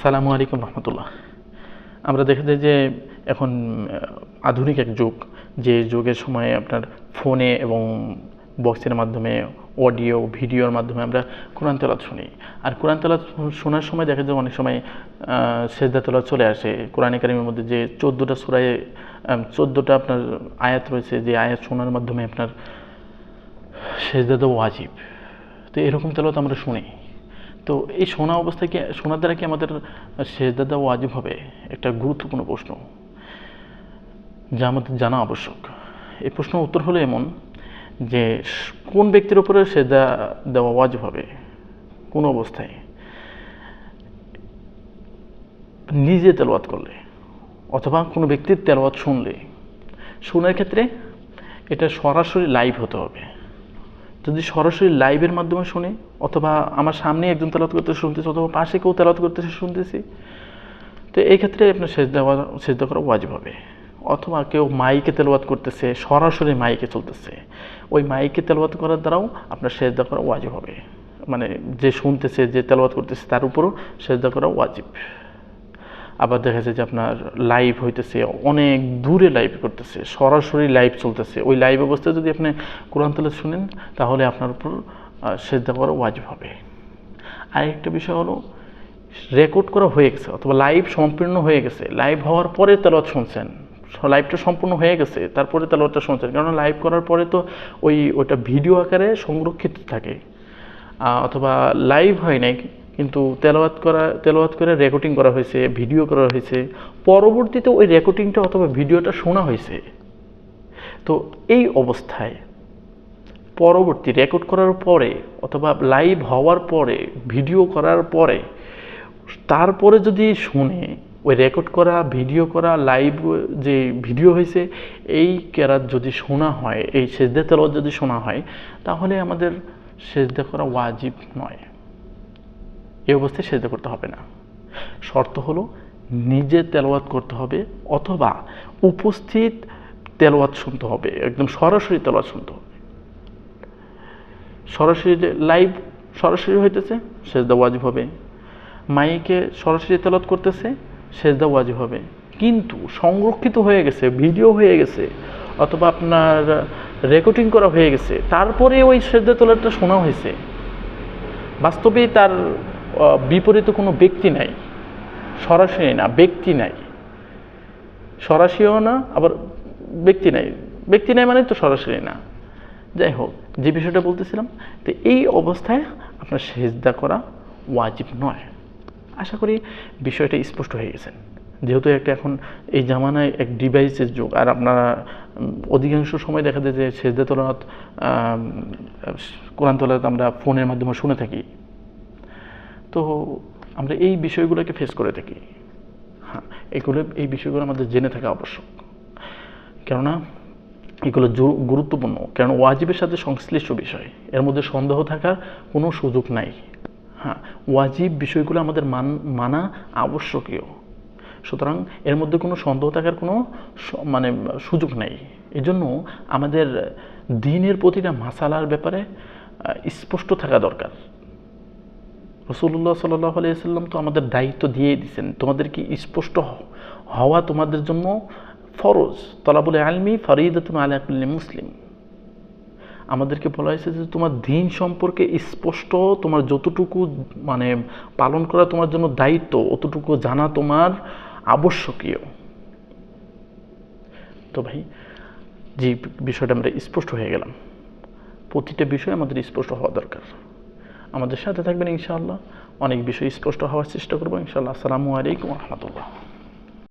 আসসালামু আলাইকুম রহমতুল্লাহ। আমরা দেখা যায় যে এখন আধুনিক এক যুগ, যে যুগের সময়ে আপনার ফোনে এবং বক্সের মাধ্যমে, অডিও, ভিডিওর মাধ্যমে আমরা কোরআন তেলাত শুনি। আর কোরআন তেলাত শোনার সময় দেখা যায় অনেক সময় সেজদা তেলাত চলে আসে। কোরআন কারিমের মধ্যে যে চোদ্দোটা সুরায় চোদ্দোটা আপনার আয়াত রয়েছে, যে আয়াত শোনার মাধ্যমে আপনার সেজদা তো ওয়াজিব। তো এরকম তেলাত আমরা শুনি। তো এই শোনা অবস্থায় কি শোনার দ্বারা কি আমাদের সেজদা দেওয়া ওয়াজিব হবে? একটা গুরুত্বপূর্ণ প্রশ্ন, যা আমাদের জানা আবশ্যক। এই প্রশ্নের উত্তর হলো এমন যে, কোন ব্যক্তির উপরে সেজদা দেওয়া ওয়াজিব হবে? কোন অবস্থায়? নিজে তেলাওয়াত করলে অথবা কোনো ব্যক্তির তেলাওয়াত শুনলে, শোনার ক্ষেত্রে এটা সরাসরি লাইভ হতে হবে। যদি সরাসরি লাইভের মাধ্যমে শুনি, অথবা আমার সামনে একজন তেলাত করতে শুনতেছি, অথবা পাশে কেউ তেলাত করতে শুনতেছি, তো এই ক্ষেত্রে আপনার দেওয়া সেজদা করা ওয়াজিব হবে। অথবা কেউ মাইকে তেলাওয়াত করতেছে, সরাসরি মাইকে চলতেছে, ওই মাইকে তেলাওয়াত করার দ্বারাও আপনার সেজদা করা ওয়াজিব হবে। মানে যে শুনতেছে, যে তেলাওয়াত করতেছে, তার উপরও সেজদা করা ওয়াজিব। আবার দেখা যায় যে আপনার লাইভ হইতেছে, অনেক দূরে লাইভ করতেছে, সরাসরি লাইভ চলতেছে। ওই লাইভ অবস্থায় যদি আপনি কোরআন তেলাওয়াত শুনেন, তাহলে আপনার উপর সেজদা করা ওয়াজিব হবে। আরেকটা বিষয় হলো রেকর্ড করা হয়ে গেছে, অথবা লাইভ সম্পূর্ণ হয়ে গেছে। লাইভ হওয়ার পরে তেলাওয়াত শুনছেন। লাইভটা সম্পূর্ণ হয়ে গেছে, তারপরে তেলাওয়াতটা শুনছেন। কারণ লাইভ করার পরে তো ওই ওটা ভিডিও আকারে সংরক্ষিত থাকে। অথবা লাইভ হয় নাই কিন্তু তেলাওয়াত করা, তেলাওয়াত করে রেকর্ডিং করা হয়েছে ভিডিও করা হয়েছে। পরবর্তীতে ওই রেকর্ডিংটা অথবা ভিডিওটা শোনা হয়েছে। তো এই অবস্থায় পরবর্তী রেকর্ড করার পরে অথবা লাইভ হওয়ার পরে ভিডিও করার পরে, তারপরে যদি শুনে ওই রেকর্ড করা ভিডিও করা লাইভ যে ভিডিও হয়েছে, এই কেরাত যদি শোনা হয়, এই সেজদা তেলাওয়াত যদি শোনা হয়, তাহলে আমাদের সেজদা করা ওয়াজিব নয়। এই অবস্থায় সেজদা করতে হবে না। শর্ত হলো নিজে তেলাওয়াত করতে হবে অথবা উপস্থিত তেলাওয়াত শুনতে হবে, একদম সরাসরি তেলাওয়াত শুনতে হবে। সরাসরি লাইভ সরাসরি হইতেছে, সেজদা ওয়াজিব হবে। মাইকে সরাসরি তেলাওয়াত করতেছে, সেজদা ওয়াজিব হবে। কিন্তু সংরক্ষিত হয়ে গেছে ভিডিও হয়ে গেছে, অথবা আপনার রেকর্ডিং করা হয়ে গেছে, তারপরে ওই সেজদা তোলাটা শোনা হয়েছে। বাস্তবেই তার বিপরীতে কোনো ব্যক্তি নাই। সরাসরি না, ব্যক্তি নাই। সরাসরিও না, আবার ব্যক্তি নাই। ব্যক্তি নাই মানে তো সরাসরি না। যাই হোক, যে বিষয়টা বলতেছিলাম, তো এই অবস্থায় আপনার সেজদা করা ওয়াজিব নয়। আশা করি বিষয়টা স্পষ্ট হয়ে গেছেন যেহেতু একটা এখন এই জামানায় এক ডিভাইসের যুগ, আর আপনারা অধিকাংশ সময় দেখা যায় যে সেজদা তোলাত কোরআন তোলাত আমরা ফোনের মাধ্যমে শুনে থাকি। তো আমরা এই বিষয়গুলোকে ফেস করে থাকি। হ্যাঁ এগুলো, এই বিষয়গুলো আমাদের জেনে থাকা আবশ্যক। কেননা এগুলো গুরুত্বপূর্ণ। কারণ ওয়াজিবের সাথে সংশ্লিষ্ট বিষয়। এর মধ্যে সন্দেহ থাকার কোনো সুযোগ নাই। হ্যাঁ ওয়াজিব বিষয়গুলো আমাদের মান, মানা আবশ্যকীয়। সুতরাং এর মধ্যে কোনো সন্দেহ থাকার কোনো মানে সুযোগ নেই। এজন্য আমাদের দিনের প্রতিটা মাসালার ব্যাপারে স্পষ্ট থাকা দরকার। রসুল্লাহ সাল্লাহ আলিয়াল্লাম তো আমাদের দায়িত্ব দিয়ে দিয়েছেন তোমাদেরকে স্পষ্ট হওয়া তোমাদের জন্য ফরজ। তলাবুল আলমি ফরিদাতুন আলাকুল্লি মুসলিম। আমাদেরকে বলা হয়েছে যে তোমার দিন সম্পর্কে স্পষ্ট তোমার যতটুকু মানে পালন করা তোমার জন্য দায়িত্ব, অতটুকু জানা তোমার আবশ্যকীয়। তো ভাই, যে বিষয়টা আমরা স্পষ্ট হয়ে গেলাম। প্রতিটা বিষয় আমাদের স্পষ্ট হওয়া দরকার। আমাদের সাথে থাকবেন ইনশাআল্লাহ। অনেক বিষয় স্পষ্ট হওয়ার চেষ্টা করব। ইনশাআল্লাহ। আসসালামু আলাইকুম রহমতুল্লাহ।